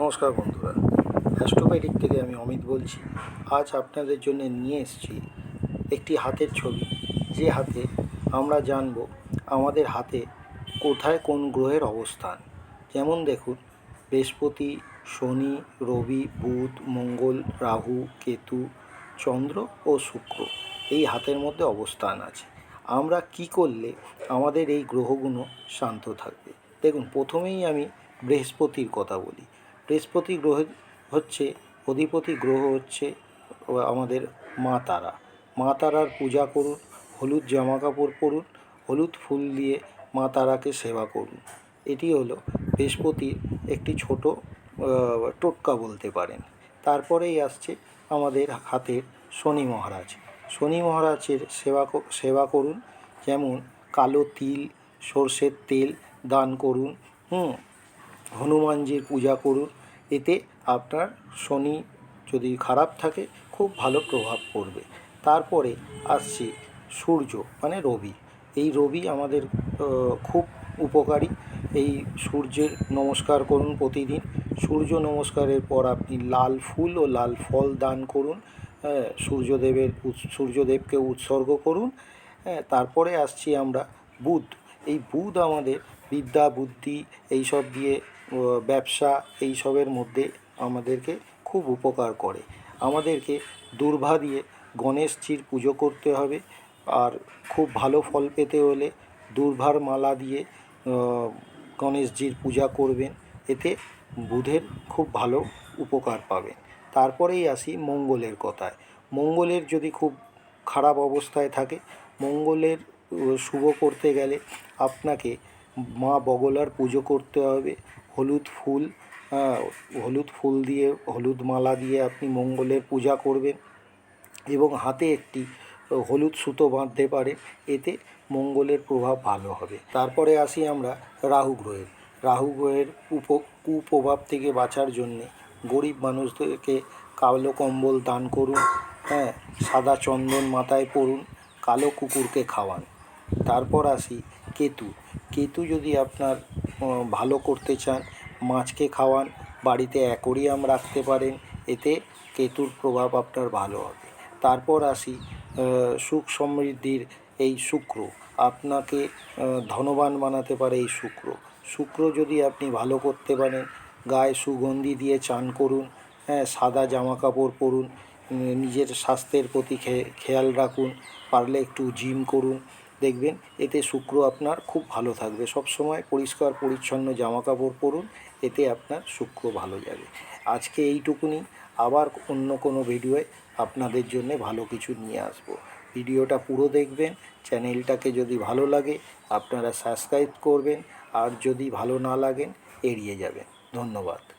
নমস্কার বন্ধুরা। অ্যাস্ট্রোপ্যাডিক থেকে আমি অমিত বলছি। আজ আপনাদের জন্য নিয়ে এসেছি একটি হাতের ছবি। যে হাতে আমরা জানব আমাদের হাতে কোথায় কোন গ্রহের অবস্থান। যেমন দেখুন, বৃহস্পতি, শনি, রবি, বুধ, মঙ্গল, রাহু, কেতু, চন্দ্র ও শুক্র এই হাতের মধ্যে অবস্থান আছে। আমরা কি করলে আমাদের এই গ্রহগুলো শান্ত থাকবে? দেখুন, প্রথমেই আমি বৃহস্পতির কথা বলি। বৃহস্পতি গ্রহ হচ্ছে, অধিপতি গ্রহ হচ্ছে আমাদের মা তারা। মা তারার পূজা করুন, হলুদ জামা কাপড় পরুন, হলুদ ফুল দিয়ে মা তারাকে সেবা করুন। এটি হলো বৃহস্পতির একটি ছোট টোটকা বলতে পারেন। তারপরেই আসছে আমাদের হাতের শনি মহারাজ। শনি মহারাজের সেবা সেবা করুন, যেমন কালো তিল, সর্ষের তেল দান করুন, হুম হনুমানজির পূজা করুন। এতে আপনার শনি যদি খারাপ থাকে, খুব ভালো প্রভাব পড়বে। তারপরে আসছে সূর্য মানে রবি। এই রবি আমাদের খুব উপকারী। এই সূর্যের নমস্কার করুন প্রতিদিন। সূর্য নমস্কারের পর আপনি লাল ফুল ও লাল ফল দান করুন। হ্যাঁ সূর্যদেবের সূর্যদেবকে উৎসর্গ করুন। হ্যাঁ তারপরে আসছি আমরা বুধ। এই বুধ আমাদের বিদ্যা, বুদ্ধি, এইসব দিয়ে ব্যবসা এইসবের মধ্যে আমাদেরকে খুব উপকার করে। আমাদেরকে দুর্ভা দিয়ে গণেশজির পুজো করতে হবে আর খুব ভালো ফল পেতে হলে দুর্ভার মালা দিয়ে গণেশজির পূজা করবেন। এতে বুধের খুব ভালো উপকার পাবেন। তারপরেই আসি মঙ্গলের কথায়। মঙ্গলের যদি খুব খারাপ অবস্থায় থাকে, মঙ্গলের শুভ করতে গেলে আপনাকে মা বগলার পুজো করতে হবে। হলুদ ফুল হলুদ ফুল দিয়ে, হলুদ মালা দিয়ে আপনি মঙ্গলের পূজা করবেন এবং হাতে একটি হলুদ সুতো বাঁধতে পারে, এতে মঙ্গলের প্রভাব ভালো হবে। তারপরে আসি আমরা রাহু গ্রহের। রাহু গ্রহের উপ, কুপ্রভাব থেকে বাঁচার জন্যে গরিব মানুষদেরকে কালো কম্বল দান করুন হ্যাঁ সাদা চন্দন মাথায় পরুন, কালো কুকুরকে খাওয়ান। তারপর আসি কেতু। কেতু যদি আপনার ভালো করতে চান মাছকে খাওয়ান, বাড়িতে অ্যাকোরিয়াম রাখতে পারেন, এতে কেতুর প্রভাব আপনার ভালো হবে। তারপর আসি সুখ সমৃদ্ধির এই শুক্র। আপনাকে ধনবান বানাতে পারে এই শুক্র। শুক্র যদি আপনি ভালো করতে পারেন, গায়ে সুগন্ধি দিয়ে চান করুন হ্যাঁ সাদা জামা কাপড় পরুন নিজের স্বাস্থ্যের প্রতি খেয়াল রাখুন, পারলে একটু জিম করুন দেখবেন, এতে শুক্র আপনার খুব ভালো থাকবে। সব সময় পরিষ্কার, পরিচ্ছন্ন জামা কাপড় পরুন, এতে আপনার শুক্র ভালো যাবে। আজকে এইটুকুনি। আবার অন্য কোনো ভিডিওয়ে আপনাদের জন্য ভালো কিছু নিয়ে আসব। ভিডিওটা পুরো দেখবেন, চ্যানেলটাকে যদি ভালো লাগে, আপনারা সাবস্ক্রাইব করবেন, আর যদি ভালো না লাগেন, এড়িয়ে যাবেন। ধন্যবাদ।